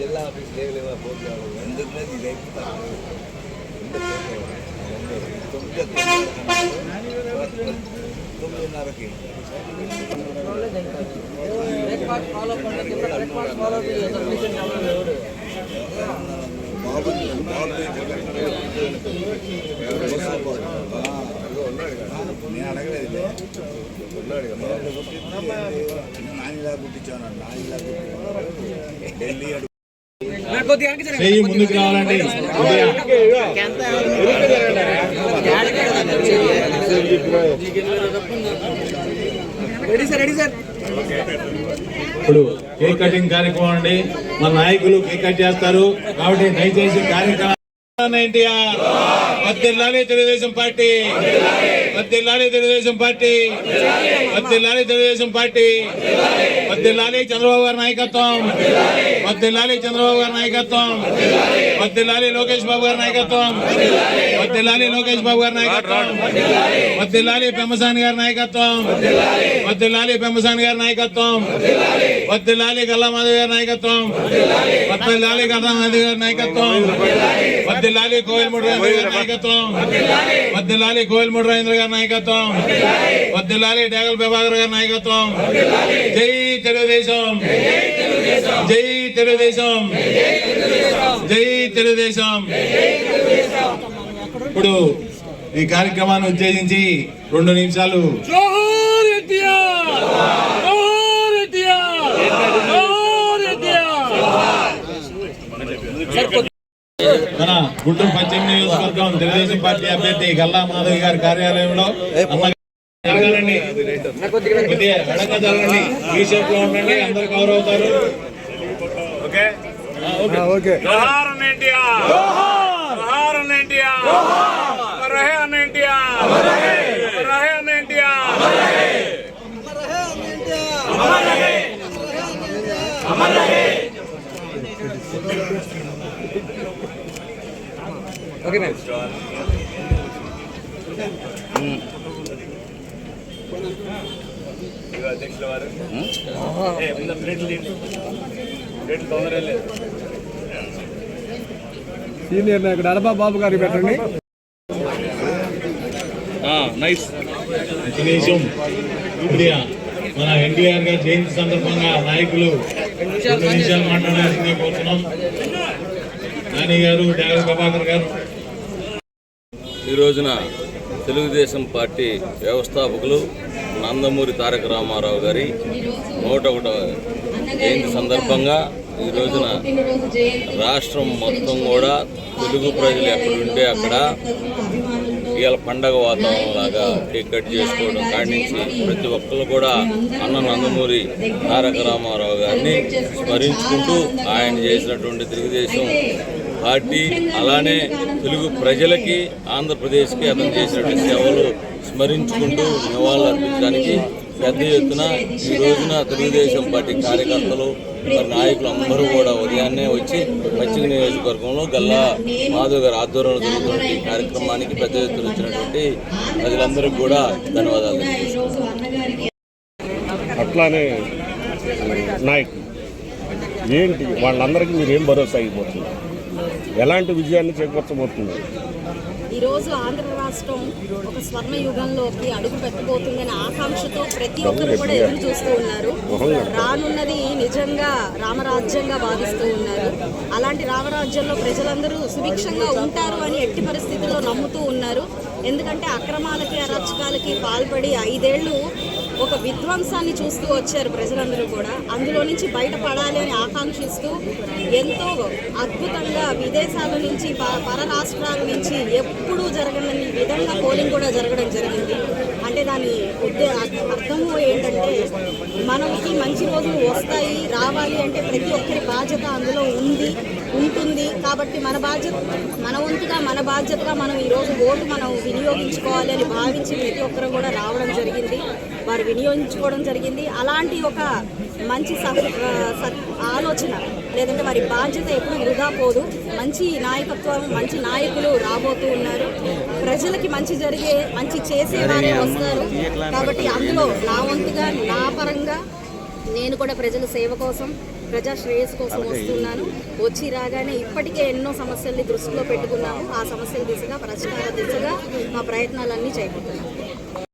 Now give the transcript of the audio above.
జిల్లా ఆఫీస్ లేవలేవా పోటీ ఎందుకు లేదు ఇది అయిపోతారు తొమ్మిది తొమ్మిదిన్నరకి బాబు నేను అడగలేదు నానిలా గుట్టించాను నానిలా గుట్టించాను ఢిల్లీ అడుగు చెయ్యి ముందుకు రావాలండి. ఇప్పుడు కేక్ కటింగ్ కార్యక్రమం అండి. మన నాయకులు కేక్ కట్ చేస్తారు. కాబట్టి దయచేసి కార్యక్రమం వద్దిల్లాలి తెలుగుదేశం పార్టీ వద్దిల్లాలి తెలుగుదేశం పార్టీ వద్దిల్లాలి తెలుగుదేశం పార్టీ వద్దిల్లాలి చంద్రబాబు గారి నాయకత్వం వద్దిల్లాలి చంద్రబాబు గారి నాయకత్వం వద్దిల్లాలి లోకేష్ బాబు గారి నాయకత్వం వద్దిల్లాలి లోకేష్ బాబు గారి నాయకత్వం వద్దిల్లాలి పెమ్మసాని గారి నాయకత్వం వద్దిల్లాలి పెమ్మసాని గారి నాయకత్వం వద్దిల్లాలి గల్లా మాధవ్ గారి నాయకత్వం వద్దిల్లాలి గల్లా మాధవ్ గారి నాయకత్వం వద్దిల్లాలి కోయిల్మూడి నాయకత్వం. వద్దిల్లాలి కోయిల్మూడి రాజేంద్ర గారి నాయకత్వం. వద్దిల్లాలి డేగల్ ప్రభాకర్ గారి నాయకత్వం. జై తెలుగుదేశం. జై తెలుగుదేశం. జై తెలుగుదేశం. ఇప్పుడు ఈ కార్యక్రమాన్ని ఉద్దేశించి రెండు నిమిషాలు ఎన్టీఆర్ జోహార్ ఎన్టీఆర్ జోహార్ ఎన్టీఆర్ మన గుంటూరు పశ్చిమ నియోజకవర్గం తెలుగుదేశం పార్టీ అభ్యర్థి గల్లా మాధవి గారి కార్యాలయంలో జరగాలండి. కొద్దిగా ఎడంగా జరగండి ఈ షేప్లో ఉండండి అందరు కవర్ అవుతారు. అన్న ఎన్టీఆర్. అమర్ రహే అధ్యక్షుల వారు సీనియర్ నాయకుడు అలబా బాబు గారికి పెట్టండి. కనీసం కొద్దిగా మన ఎన్టీఆర్ గారి జయంతి సందర్భంగా నాయకులు నిమిషాలు మాట్లాడాల్సిందే కోరుతున్నాం. నాని గారు ప్రభాకర్ గారు. ఈ రోజున తెలుగుదేశం పార్టీ వ్యవస్థాపకులు నందమూరి తారక రామారావు గారి నూట ఒకటవ జయంతి సందర్భంగా ఈ రోజున రాష్ట్రం మొత్తం కూడా తెలుగు ప్రజలు ఎక్కడుంటే అక్కడ ఇవాళ పండగ వాతావరణం లాగా టికెట్ కట్ చేసుకోవడం కాడించి ప్రతి ఒక్కరు కూడా అన్న నందమూరి తారక రామారావు గారిని స్మరించుకుంటూ ఆయన చేసినటువంటి తెలుగుదేశం పార్టీ అలానే తెలుగు ప్రజలకి ఆంధ్రప్రదేశ్కి అతను చేసినటువంటి సేవలు స్మరించుకుంటూ నివాళులు అర్పించడానికి పెద్ద ఎత్తున ఈ రోజున తెలుగుదేశం పార్టీ కార్యకర్తలు మరి నాయకులు అందరూ కూడా ఉదయాన్నే వచ్చి పశ్చిమ నియోజకవర్గంలో గల్లా మాధవ్ గారి ఆధ్వర్యంలో జరుగుతున్న కార్యక్రమానికి పెద్ద ఎత్తున వచ్చినటువంటి ప్రజలందరికీ కూడా ధన్యవాదాలు అట్లానే నాయకులు ఏంటి? వాళ్ళందరికీ మీరు ఏం భరోసా అయిపోతున్నారు ఎలాంటి విజయాన్ని చేకూర్చబోతుంది? ఈరోజు ఆంధ్ర రాష్ట్రం ఒక స్వర్ణ యుగంలోకి అడుగు పెట్టబోతుందనే ఆకాంక్షతో ప్రతి ఒక్కరు కూడా ఎదురు చూస్తూ ఉన్నారు. రానున్నది నిజంగా రామరాజ్యంగా భావిస్తూ ఉన్నారు. అలాంటి రామరాజ్యంలో ప్రజలందరూ సుభిక్షంగా ఉంటారు అని ఎట్టి పరిస్థితుల్లో నమ్ముతూ ఉన్నారు. ఎందుకంటే అక్రమాలకి అరాచకాలకి పాల్పడి ఐదేళ్ళు విధ్వంసాన్ని చూస్తూ వచ్చారు ప్రజలందరూ కూడా. అందులో నుంచి బయటపడాలి అని ఆకాంక్షిస్తూ ఎంతో అద్భుతంగా విదేశాల నుంచి ప- పర రాష్ట్రాల నుంచి ఎప్పుడూ జరగని విధంగా పోలింగ్ కూడా జరగడం జరిగింది. అంటే దాని ఉద్దే అర్థము ఏంటంటే మనకి మంచి రోజులు వస్తాయి రావాలి అంటే ప్రతి ఒక్కరి బాధ్యత అందులో ఉంది ఉంటుంది. కాబట్టి మన బాధ్యత మన వంతుగా మన బాధ్యతగా మనం ఈరోజు ఓటు మనం వినియోగించుకోవాలి అని భావించి ప్రతి ఒక్కరు కూడా రావడం జరిగింది. వారు వినియోగించుకోవడం జరిగింది. అలాంటి ఒక మంచి ఆలోచన లేదంటే వారి బాధ్యత ఎప్పుడు వృధా పోదు. మంచి నాయకత్వం మంచి నాయకులు రాబోతూ ఉన్నారు. ప్రజలకి మంచి జరిగే మంచి చేసే వారే వస్తారు. కాబట్టి అందులో నా వంతుగా నా పరంగా నేను కూడా ప్రజల సేవ కోసం ప్రజా శ్రేయస్సు కోసం వస్తున్నాను. వచ్చి రాగానే ఇప్పటికే ఎన్నో సమస్యల్ని దృష్టిలో పెట్టుకున్నాము. ఆ సమస్యల దిశగా పరిష్కార దిశగా మా ప్రయత్నాలన్నీ చేయబోతున్నాము